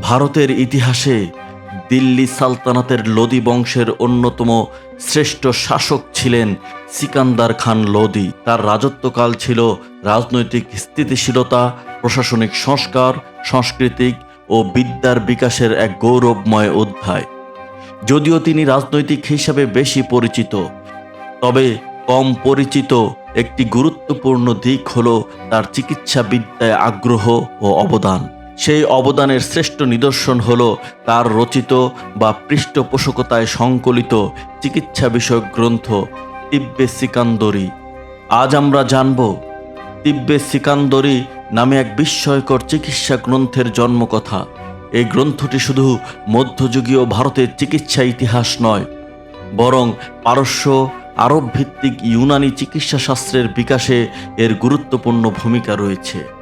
ভারতের ইতিহাসে দিল্লি সালতানাতের লোদি বংশের অন্যতম শ্রেষ্ঠ শাসক ছিলেন সিকান্দার খান লোদি। তার রাজত্বকাল ছিল রাজনৈতিক স্থিতিশীলতা, প্রশাসনিক সংস্কার, সাংস্কৃতিক ও বিদ্যার বিকাশের এক গৌরবময় অধ্যায়। যদিও তিনি রাজনৈতিক হিসাবে বেশি পরিচিত, তবে কম পরিচিত একটি গুরুত্বপূর্ণ দিক হল তার চিকিৎসা বিদ্যায় আগ্রহ ও অবদান। সেই অবদানের শ্রেষ্ঠ নিদর্শন হল তার রচিত বা পৃষ্ঠপোষকতায় সংকলিত চিকিৎসা বিষয়ক গ্রন্থ তিব্বে সিকান্দরি। আজ আমরা জানব, তিব্বে সিকান্দরি নামে এক বিস্ময়কর চিকিৎসা গ্রন্থের জন্মকথা। এই গ্রন্থটি শুধু মধ্যযুগীয় ভারতের চিকিৎসা ইতিহাস নয়, বরং পারস্য আরব ভিত্তিক ইউনানি চিকিৎসা শাস্ত্রের বিকাশে এর গুরুত্বপূর্ণ ভূমিকা রয়েছে।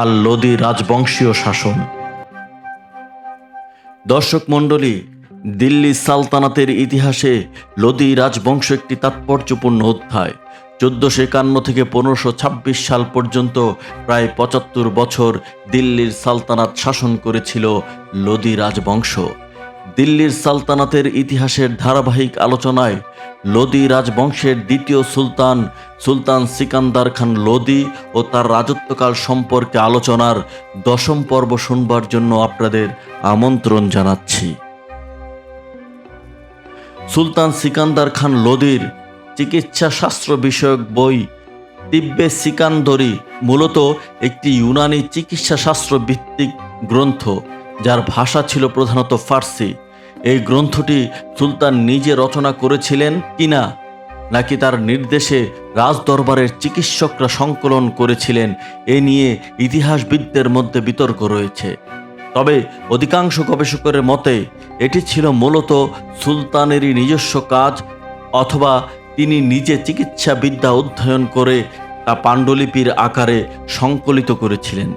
আর লোদি রাজবংশীয় শাসন। দর্শক মণ্ডলী, দিল্লি সালতানাতের ইতিহাসে লোদি রাজবংশ একটি তাৎপর্যপূর্ণ অধ্যায়। চোদ্দশো একান্ন থেকে পনেরোশো ছাব্বিশ সাল পর্যন্ত প্রায় পঁচাত্তর বছর দিল্লির সালতানাত শাসন করেছিল লোদি রাজবংশ। দিল্লির সালতানাতের ইতিহাসের ধারাবাহিক আলোচনায় লোদি রাজবংশের দ্বিতীয় সুলতান সুলতান সিকান্দার খান লোদি ও তার রাজত্বকাল সম্পর্কে আলোচনার দশম পর্ব শুনবার জন্য আপনাদের আমন্ত্রণ জানাচ্ছি। সুলতান সিকান্দার খান লোদির চিকিৎসা শাস্ত্র বিষয়ক বই তিব্বে সিকান্দরি মূলত একটি ইউনানি চিকিৎসা শাস্ত্র ভিত্তিক গ্রন্থ, যার ভাষা ছিল প্রধানত ফার্সি। এই গ্রন্থটি সুলতান নিজে রচনা করেছিলেন কিনা, নাকি তার নির্দেশে রাজদরবারের চিকিৎসকরা সংকলন করেছিলেন, এ নিয়ে ইতিহাসবিদদের মধ্যে বিতর্ক রয়েছে। তবে অধিকাংশ গবেষকের মতে, এটি ছিল মূলত সুলতানেরই নিজস্ব কাজ, অথবা তিনি নিজে চিকিৎসা বিদ্যা অধ্যয়ন করে তা পাণ্ডুলিপির আকারে সংকলিত করেছিলেন।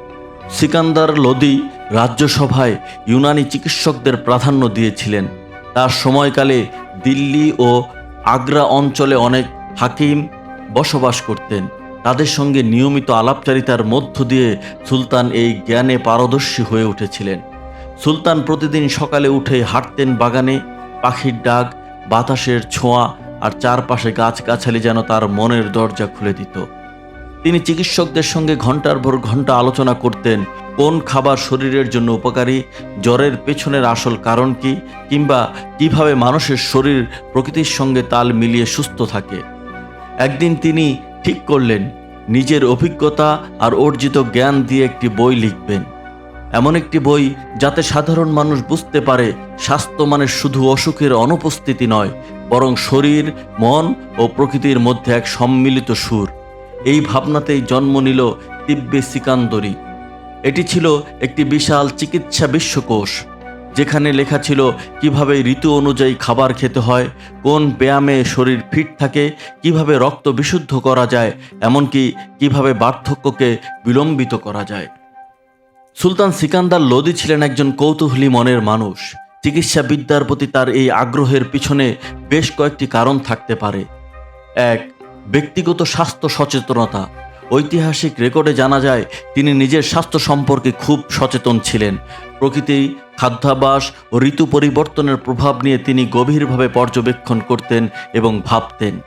সিকান্দার লোদি রাজ্যসভায় ইউনানি চিকিৎসকদের প্রাধান্য দিয়েছিলেন। তার সময়কালে দিল্লি ও আগ্রা অঞ্চলে অনেক হাকিম বসবাস করতেন। তাদের সঙ্গে নিয়মিত আলাপচারিতার মধ্য দিয়ে সুলতান এই জ্ঞানে পারদর্শী হয়ে উঠেছিলেন। সুলতান প্রতিদিন সকালে উঠে হাঁটতেন বাগানে, পাখির ডাক, বাতাসের ছোঁয়া আর চারপাশে গাছগাছালি যেন তার মনের দরজা খুলে দিত। তিনি চিকিৎসকদের সঙ্গে ঘণ্টার ভর ঘণ্টা আলোচনা করতেন, কোন খাবার শরীরের জন্য উপকারী, জ্বরের পেছনের আসল কারণ কি, কিংবা কীভাবে মানুষের শরীর প্রকৃতির সঙ্গে তাল মিলিয়ে সুস্থ থাকে। একদিন তিনি ঠিক করলেন, নিজের অভিজ্ঞতা আর অর্জিত জ্ঞান দিয়ে একটি বই লিখবেন। এমন একটি বই যাতে সাধারণ মানুষ বুঝতে পারে স্বাস্থ্য মানে শুধু অসুখের অনুপস্থিতি নয়, বরং শরীর, মন ও প্রকৃতির মধ্যে এক সম্মিলিত সুর। এই ভাবনাতেই জন্ম নিল তিব্বে সিকান্দরি। এটি ছিল একটি বিশাল চিকিৎসা বিশ্বকোষ, যেখানে লেখা ছিল কীভাবে ঋতু অনুযায়ী খাবার খেতে হয়, কোন ব্যায়ামে শরীর ফিট থাকে, কীভাবে রক্ত বিশুদ্ধ করা যায়, এমনকি কীভাবে বার্ধক্যকে বিলম্বিত করা যায়। সুলতান সিকান্দার লোদি ছিলেন একজন কৌতূহলী মনের মানুষ। চিকিৎসা বিদ্যার প্রতি তার এই আগ্রহের পিছনে বেশ কয়েকটি কারণ থাকতে পারে। এক ব্যক্তিগত স্বাস্থ্য সচেতনতা। ঐতিহাসিক রেকর্ডে জানা যায়, তিনি নিজের স্বাস্থ্য সম্পর্কে খুব সচেতন ছিলেন। প্রকৃতি খাদ্যাভ্যাস ও ঋতু পরিবর্তনের প্রভাব নিয়ে তিনি গভীরভাবে পর্যবেক্ষণ করতেন এবং ভাবতেন।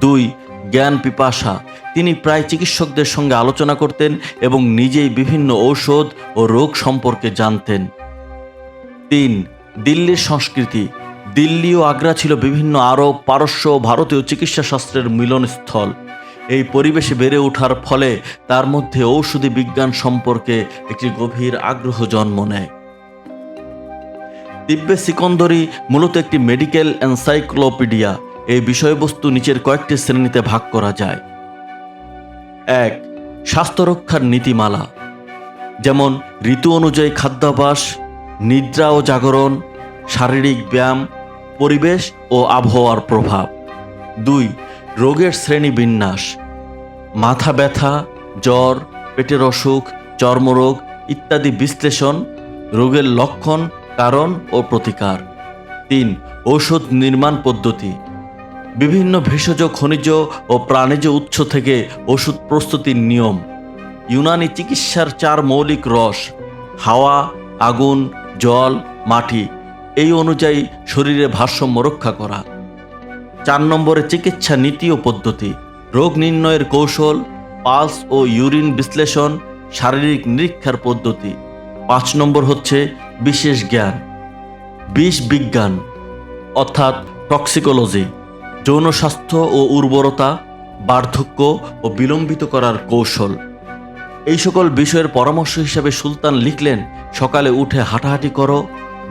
দুই, জ্ঞান পিপাসা। তিনি প্রায় চিকিৎসকদের সঙ্গে আলোচনা করতেন এবং নিজেই বিভিন্ন ঔষধ ও রোগ সম্পর্কে জানতেন। তিন, দিল্লির সংস্কৃতি। দিল্লি ও আগ্রা ছিল বিভিন্ন আরব, পারস্য ও ভারতীয় চিকিৎসা শাস্ত্রের মিলনস্থল। এই পরিবেশে বেড়ে ওঠার ফলে তার মধ্যে ঔষধি বিজ্ঞান সম্পর্কে একটি গভীর আগ্রহ জন্ম নেয়। দিব্যে সিকন্দরি মূলত একটি মেডিকেল এনসাইক্লোপিডিয়া। এই বিষয়বস্তু নিচের কয়েকটি শ্রেণীতে ভাগ করা যায়। এক স্বাস্থ্য রক্ষার নীতিমালা। যেমন, ঋতু অনুযায়ী খাদ্যাভ্যাস, নিদ্রা ও জাগরণ, শারীরিক ব্যায়াম পরিবেশ ও আবহাওয়ার প্রভাব। দুই, রোগের শ্রেণি বিন্যাস। মাথা ব্যথা, জ্বর, পেটের অসুখ, চর্মরোগ ইত্যাদি বিশ্লেষণ রোগের লক্ষণ, কারণ ও প্রতিকার। তিন, ঔষধ নির্মাণ পদ্ধতি। বিভিন্ন ভেষজ, খনিজ ও প্রাণীজ উৎস থেকে ওষুধ প্রস্তুতির নিয়ম। ইউনানি চিকিৎসার চার মৌলিক রস, হাওয়া, আগুন, জল, মাটি। এই অনুযায়ী শরীরে ভারসাম্য রক্ষা করা। চার নম্বরে চিকিৎসা নীতি ও পদ্ধতি। রোগ নির্ণয়ের কৌশল, পালস ও ইউরিন বিশ্লেষণ, শারীরিক নিরীক্ষার পদ্ধতি। পাঁচ নম্বর হচ্ছে বিশেষ জ্ঞান। বিষ বিজ্ঞান, অর্থাৎ টক্সিকোলজি, যৌন স্বাস্থ্য ও উর্বরতা, বার্ধক্য ও বিলম্বিত করার কৌশল। এই সকল বিষয়ের পরামর্শ হিসাবে সুলতান লিখলেন, সকালে উঠে হাঁটাহাঁটি করো,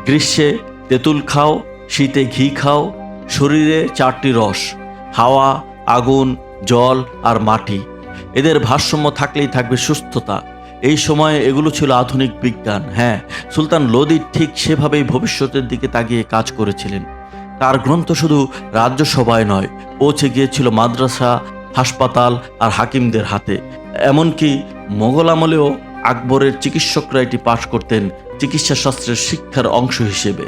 গ্রীষ্মে তেঁতুল খাও, শীতে ঘি খাও, শরীরে চারটি রস, হাওয়া, আগুন, জল আর মাটি। এদের ভারসাম্য থাকলেই থাকবে সুস্থতা। এই সময়ে এগুলো ছিল আধুনিক বিজ্ঞান হ্যাঁ সুলতান লোদি ঠিক সেভাবেই ভবিষ্যতের দিকে তাকিয়ে কাজ করেছিলেন। তার গ্রন্থ শুধু রাজ্যসভায় নয়, পৌঁছে গিয়েছিল মাদ্রাসা, হাসপাতাল আর হাকিমদের হাতে। এমনকি মোগল আমলেও আকবরের চিকিৎসকরা এটি পাঠ করতেন চিকিৎসা শাস্ত্রের শিক্ষার অংশ হিসেবে।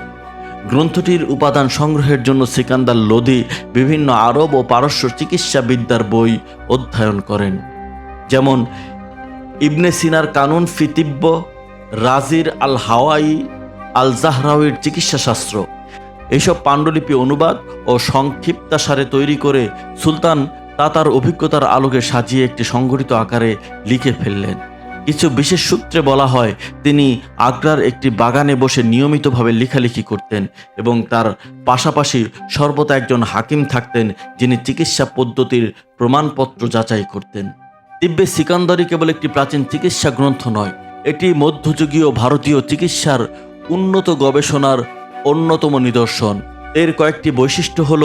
গ্রন্থটির উপাদান সংগ্রহের জন্য সিকান্দার লোদি বিভিন্ন আরব ও পারস্য চিকিৎসা বিদ্যার বই অধ্যয়ন করেন। যেমন ইবনে সিনার কানুন ফিতিব্য রাজির আল হাওয়াই, আল জাহরাউির চিকিৎসা শাস্ত্র এইসব পাণ্ডুলিপি অনুবাদ ও সংক্ষিপ্তাসারে তৈরি করে সুলতান তা তার অভিজ্ঞতার আলোকে সাজিয়ে একটি সংগঠিত আকারে লিখে ফেললেন। কিছু বিশেষ সূত্রে বলা হয়, তিনি আগ্রার একটি বাগানে বসে নিয়মিতভাবে লেখালেখি করতেন এবং তার পাশাপাশি সর্বদা একজন হাকিম থাকতেন যিনি চিকিৎসা পদ্ধতির প্রমাণপত্র যাচাই করতেন। দিব্যে সিকান্দারি কেবল একটি প্রাচীন চিকিৎসা গ্রন্থ নয়, এটি মধ্যযুগীয় ভারতীয় চিকিৎসার উন্নত গবেষণার অন্যতম নিদর্শন। এর কয়েকটি বৈশিষ্ট্য হল,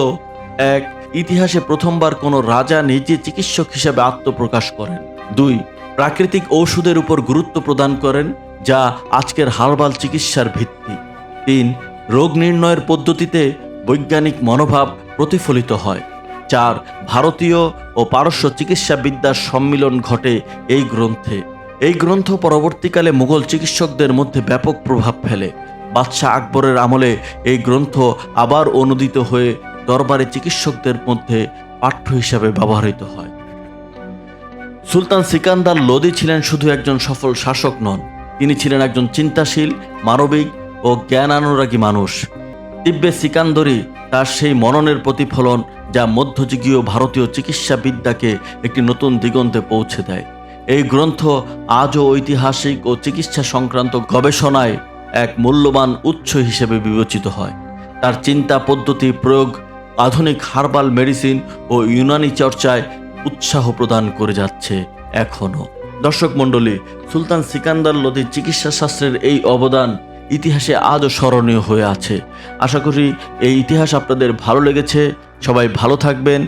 এক, ইতিহাসে প্রথমবার কোনো রাজা নিজে চিকিৎসক হিসেবে আত্মপ্রকাশ করেন। দুই প্রাকৃতিক ঔষধের উপর গুরুত্ব প্রদান করেন, যা আজকের হার্বাল চিকিৎসার ভিত্তি। তিন, রোগ নির্ণয়ের পদ্ধতিতে বৈজ্ঞানিক মনোভাব প্রতিফলিত হয়। চার, ভারতীয় ও পারস্য চিকিৎসাবিদ্যার সম্মিলন ঘটে এই গ্রন্থে। এই গ্রন্থ পরবর্তীকালে মুঘল চিকিৎসকদের মধ্যে ব্যাপক প্রভাব ফেলে। বাদশাহ আকবরের আমলে এই গ্রন্থ আবার অনুদিত হয়ে দরবারে চিকিৎসকদের মধ্যে পাঠ্য হিসাবে ব্যবহৃত হয়। সুলতান সিকান্দার লোদি ছিলেন শুধু একজন সফল শাসক নন। তিনি ছিলেন একজন চিন্তাশীল, মানবিক ও জ্ঞানানুরাগী মানুষ। দিব্যে সিকান্দরি তার সেই মননের প্রতিফলন যা মধ্যযুগীয় ভারতীয় চিকিৎসা বিদ্যাকে একটি নতুন দিগন্তে পৌঁছে দেয়। এই গ্রন্থ আজও ঐতিহাসিক ও চিকিৎসা সংক্রান্ত গবেষণায় এক মূল্যবান উৎস হিসেবে বিবেচিত হয়। তার চিন্তা পদ্ধতি প্রয়োগ, আধুনিক হার্বাল মেডিসিন ও ইউনানি চর্চায় উৎসাহ প্রদান করে যাচ্ছে এখনও দর্শক মণ্ডলী, সুলতান সিকান্দার লোদির চিকিৎসা শাস্ত্রের এই অবদান ইতিহাসে আজও স্মরণীয় হয়ে আছে। আশা করি এই ইতিহাস আপনাদের ভালো লেগেছে। সবাই ভালো থাকবেন